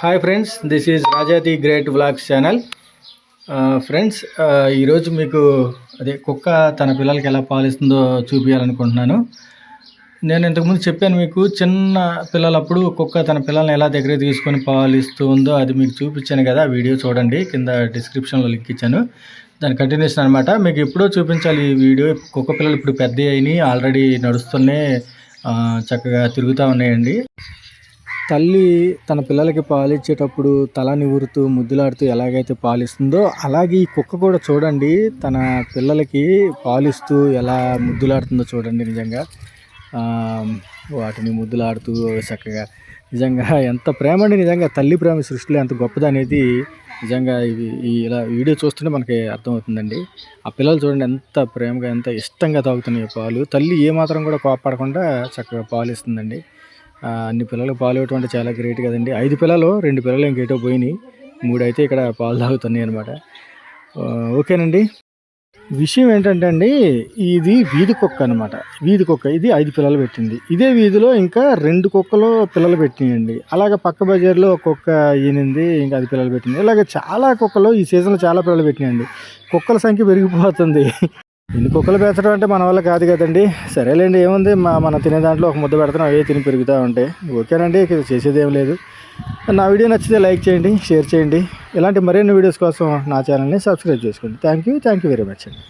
Hi friends this is Raja the great vlogs channel friends ఈరోజు మీకు అదే కుక్క తన పిల్లలకి ఎలా పాలిస్తుందో చూపించాలనుకుంటున్నాను నేను ఇంతకుముందు చెప్పాను మీకు చిన్న పిల్లలప్పుడు కుక్క తన పిల్లల్ని ఎలా దగ్గర తీసుకొని పాలిస్తూ ఉందో అది మీకు చూపించాను కదా వీడియో చూడండి కింద డిస్క్రిప్షన్లో లింక్ ఇచ్చాను. దాని కంటిన్యూషన్ అనమాట మీకు ఎప్పుడో చూపించాలి ఈ వీడియో కుక్క పిల్లలు ఇప్పుడు పెద్ద అయినాయి ఆల్రెడీ నడుస్తూనే చక్కగా తిరుగుతూ ఉన్నాయండి. తల్లి తన పిల్లలకి పాలిచ్చేటప్పుడు తల నివురుతూ ముద్దులాడుతూ ఎలాగైతే పాలిస్తుందో అలాగే ఈ కుక్క కూడా చూడండి తన పిల్లలకి పాలిస్తూ ఎలా ముద్దులాడుతుందో చూడండి నిజంగా. వాటిని ముద్దులాడుతూ చక్కగా. నిజంగా ఎంత ప్రేమ అండి నిజంగా తల్లి ప్రేమ సృష్టిలో ఎంత గొప్పది అనేది నిజంగా ఇవి ఇలా వీడియో చూస్తుంటే మనకి అర్థమవుతుందండి. ఆ పిల్లలు చూడండి ఎంత ప్రేమగా ఎంత ఇష్టంగా తాగుతున్నాయి పాలు. తల్లి ఏమాత్రం కూడా కోపడకుండా చక్కగా పాలు ఇస్తుందండి అన్ని పిల్లలకు పాలు ఇవ్వటం అంటే చాలా గ్రేట్ కదండి. ఐదు పిల్లలు రెండు పిల్లలు ఇంకేటో పోయినాయి. మూడైతే ఇక్కడ పాలు తాగుతున్నాయి అనమాట ఓకేనండి. విషయం ఏంటంటే అండి ఇది వీధి కుక్క అనమాట వీధి కుక్క ఇది ఐదు పిల్లలు పెట్టింది. ఇదే వీధిలో ఇంకా రెండు కుక్కలు పిల్లలు పెట్టినాయండి. అలాగే పక్క బజార్లో ఒక కుక్క ఈనింది ఇంకా అది పిల్లలు పెట్టింది. ఇలాగ చాలా కుక్కలు ఈ సీజన్లో చాలా పిల్లలు పెట్టినాయండి. కుక్కల సంఖ్య పెరిగిపోతుంది. ఎన్ని కుక్కలు పెంచడం అంటే మన వల్ల కాదు కదండి. సరేలేండి ఏముంది? మా మనం తినే దాంట్లో ఒక ముద్ద పెడతాం అవే తిని పెరుగుతూ ఉంటాయి ఓకేనండి ఇక చేసేది ఏం లేదు. నా వీడియో నచ్చితే లైక్ చేయండి షేర్ చేయండి. ఇలాంటి మరిన్ని వీడియోస్ కోసం నా ఛానల్ని సబ్స్క్రైబ్ చేసుకోండి. Thank you thank you very much అండి.